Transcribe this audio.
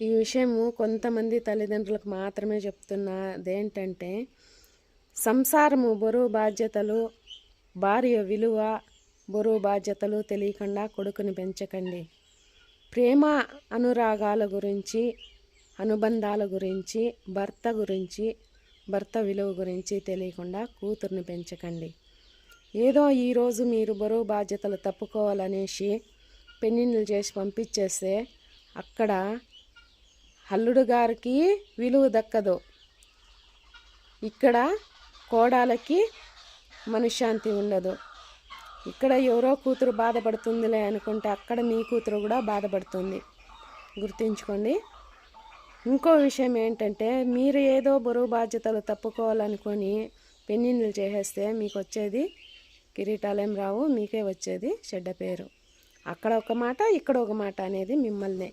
ఈ విషయము కొంతమంది తల్లిదండ్రులకు మాత్రమే చెప్తున్నా అదేంటంటే సంసారము బరువు బాధ్యతలు భార్య విలువ బరువు బాధ్యతలు తెలియకుండా కొడుకుని పెంచకండి. ప్రేమ అనురాగాల గురించి అనుబంధాల గురించి భర్త గురించి భర్త విలువ గురించి తెలియకుండా కూతుర్ని పెంచకండి. ఏదో ఈరోజు మీరు బరువు బాధ్యతలు తప్పుకోవాలనేసి పెళ్ళిళ్ళు చేసి పంపించేస్తే అక్కడ అల్లుడు గారికి విలువ దక్కదు. ఇక్కడ కోడాలకి మనశ్శాంతి ఉండదు. ఇక్కడ ఎవరో కూతురు బాధపడుతుందిలే అనుకుంటే అక్కడ మీ కూతురు కూడా బాధపడుతుంది. గుర్తుంచుకోండి. ఇంకో విషయం ఏంటంటే మీరు ఏదో బరువు బాధ్యతలు తప్పుకోవాలనుకొని పెన్నిళ్ళు చేసేస్తే మీకు వచ్చేది కిరీటాలేం రావు మీకే వచ్చేది చెడ్డ పేరు. అక్కడ ఒక మాట ఇక్కడ ఒక మాట అనేది మిమ్మల్నే.